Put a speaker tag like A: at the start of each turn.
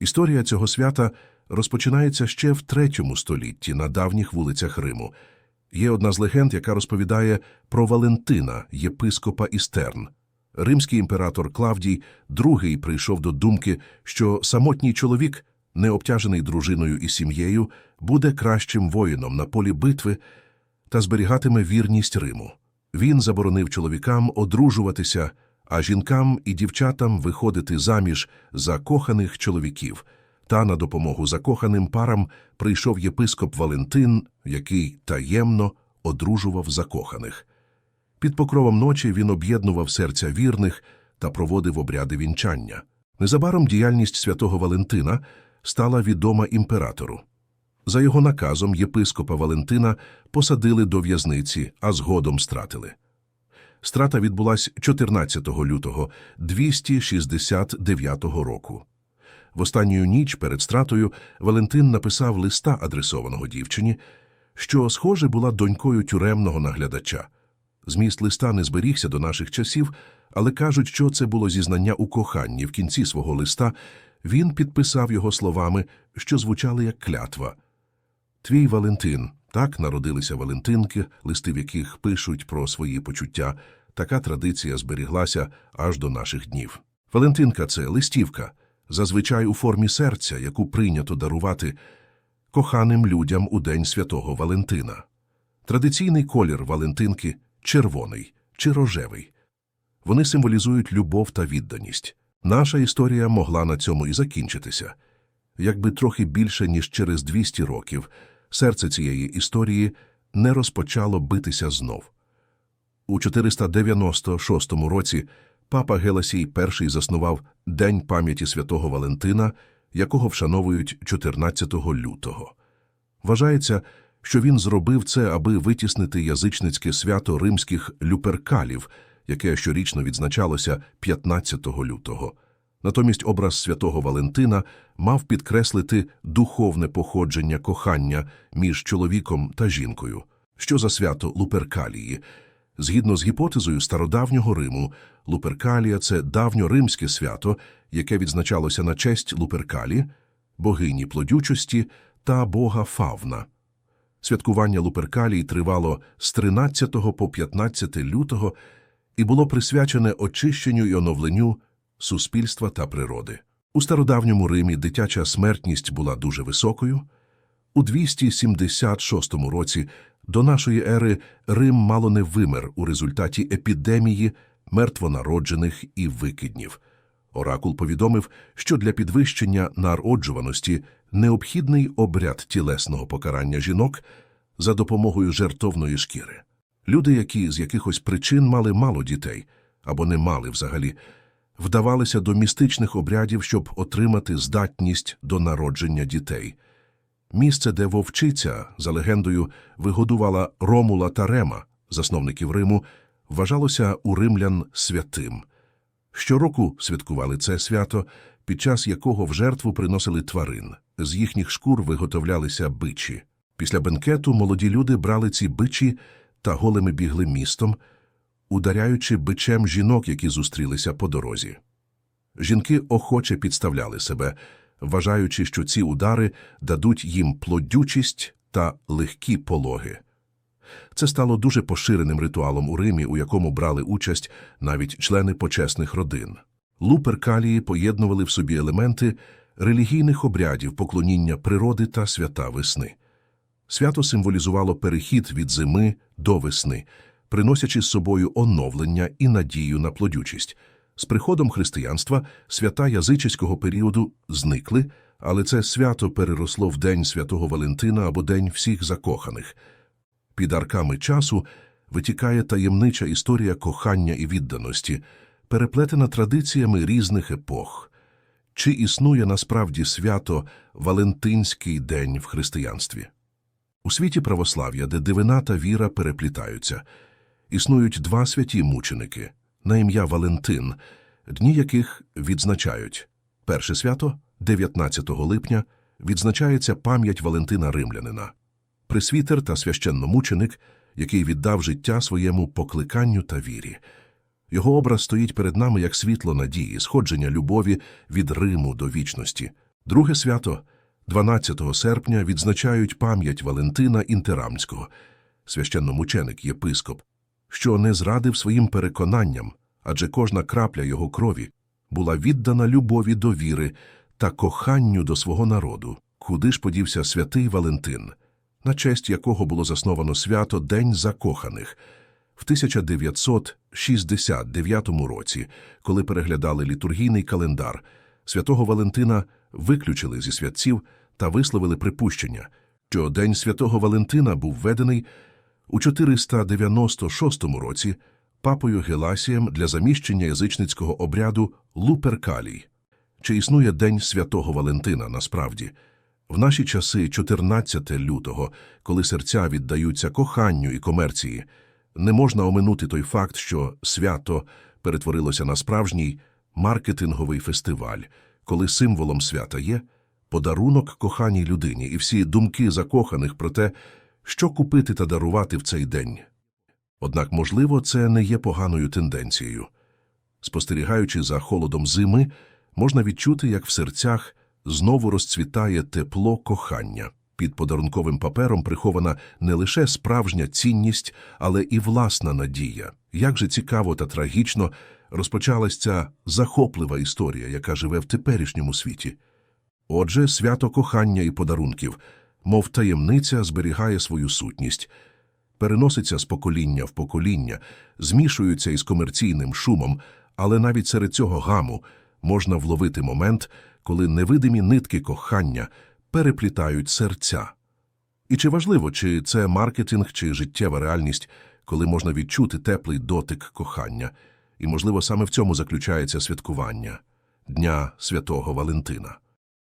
A: Історія цього свята розпочинається ще в третьому столітті на давніх вулицях Риму. Є одна з легенд, яка розповідає про Валентина, єпископа Істерн. Римський імператор Клавдій II прийшов до думки, що самотній чоловік, не обтяжений дружиною і сім'єю, буде кращим воїном на полі битви та зберігатиме вірність Риму. Він заборонив чоловікам одружуватися, а жінкам і дівчатам виходити заміж за коханих чоловіків. Та на допомогу закоханим парам прийшов єпископ Валентин, який таємно одружував закоханих. Під покровом ночі він об'єднував серця вірних та проводив обряди вінчання. Незабаром діяльність святого Валентина стала відома імператору. За його наказом єпископа Валентина посадили до в'язниці, а згодом стратили. Страта відбулась 14 лютого 269 року. В останню ніч перед стратою Валентин написав листа, адресованого дівчині, що, схоже, була донькою тюремного наглядача. Зміст листа не зберігся до наших часів, але кажуть, що це було зізнання у коханні. В кінці свого листа він підписав його словами, що звучали як клятва. Твій Валентин. Так народилися Валентинки, листи в яких пишуть про свої почуття. Така традиція зберіглася аж до наших днів. Валентинка – це листівка, зазвичай у формі серця, яку прийнято дарувати коханим людям у День Святого Валентина. Традиційний колір Валентинки – червоний чи рожевий. Вони символізують любов та відданість. Наша історія могла на цьому і закінчитися. Якби трохи більше, ніж через 200 років, серце цієї історії не розпочало битися знов. У 496 році папа Геласій І заснував День пам'яті святого Валентина, якого вшановують 14 лютого. Вважається, що він зробив це, аби витіснити язичницьке свято римських люперкалів, яке щорічно відзначалося 15 лютого. Натомість образ святого Валентина мав підкреслити духовне походження кохання між чоловіком та жінкою. Що за свято Луперкалії? Згідно з гіпотезою стародавнього Риму, Луперкалія – це давньоримське свято, яке відзначалося на честь Луперкалі, богині плодючості та бога Фавна. Святкування Луперкалії тривало з 13 по 15 лютого і було присвячене очищенню і оновленню суспільства та природи. У стародавньому Римі дитяча смертність була дуже високою. У 276 році до нашої ери Рим мало не вимер у результаті епідемії мертвонароджених і викиднів. Оракул повідомив, що для підвищення народжуваності необхідний обряд тілесного покарання жінок за допомогою жертовної шкіри. Люди, які з якихось причин мали мало дітей або не мали взагалі, вдавалися до містичних обрядів, щоб отримати здатність до народження дітей. Місце, де вовчиця, за легендою, вигодувала Ромула та Рема, засновників Риму, вважалося у римлян святим. Щороку святкували це свято, під час якого в жертву приносили тварин. З їхніх шкур виготовлялися бичі. Після бенкету молоді люди брали ці бичі та голими бігли містом, ударяючи бичем жінок, які зустрілися по дорозі. Жінки охоче підставляли себе, вважаючи, що ці удари дадуть їм плодючість та легкі пологи. Це стало дуже поширеним ритуалом у Римі, у якому брали участь навіть члени почесних родин. Луперкалії поєднували в собі елементи релігійних обрядів, поклоніння природи та свята весни. Свято символізувало перехід від зими до весни, приносячи з собою оновлення і надію на плодючість. З приходом християнства свята язичського періоду зникли, але це свято переросло в День святого Валентина або День всіх закоханих. Під арками часу витікає таємнича історія кохання і відданості, переплетена традиціями різних епох. Чи існує насправді свято Валентинський день в християнстві? У світі православ'я, де дивина та віра переплітаються, існують два святі мученики на ім'я Валентин, дні яких відзначають. Перше свято, 19 липня, відзначається пам'ять Валентина Римлянина, пресвітер та священномученик, який віддав життя своєму покликанню та вірі. Його образ стоїть перед нами як світло надії, сходження любові від Риму до вічності. Друге свято 12 серпня відзначають пам'ять Валентина Інтерамського, священномученик єпископ, що не зрадив своїм переконанням, адже кожна крапля його крові була віддана любові до віри та коханню до свого народу. Куди ж подівся святий Валентин, на честь якого було засновано свято День закоханих в 1969 році, коли переглядали літургійний календар, святого Валентина виключили зі святців та висловили припущення, що День святого Валентина був введений у 496 році папою Геласієм для заміщення язичницького обряду Луперкалій. Чи існує День святого Валентина насправді? В наші часи 14 лютого, коли серця віддаються коханню і комерції, не можна оминути той факт, що свято перетворилося на справжній маркетинговий фестиваль, коли символом свята є подарунок коханій людині і всі думки закоханих про те, що купити та дарувати в цей день. Однак, можливо, це не є поганою тенденцією. Спостерігаючи за холодом зими, можна відчути, як в серцях знову розцвітає тепло кохання. Під подарунковим папером прихована не лише справжня цінність, але і власна надія. Як же цікаво та трагічно розпочалась ця захоплива історія, яка живе в теперішньому світі. Отже, свято кохання і подарунків, мов таємниця, зберігає свою сутність, переноситься з покоління в покоління, змішуються із комерційним шумом, але навіть серед цього гаму можна вловити момент, коли невидимі нитки кохання переплітають серця. І чи важливо, чи це маркетинг, чи життєва реальність, коли можна відчути теплий дотик кохання, і, можливо, саме в цьому заключається святкування Дня Святого Валентина.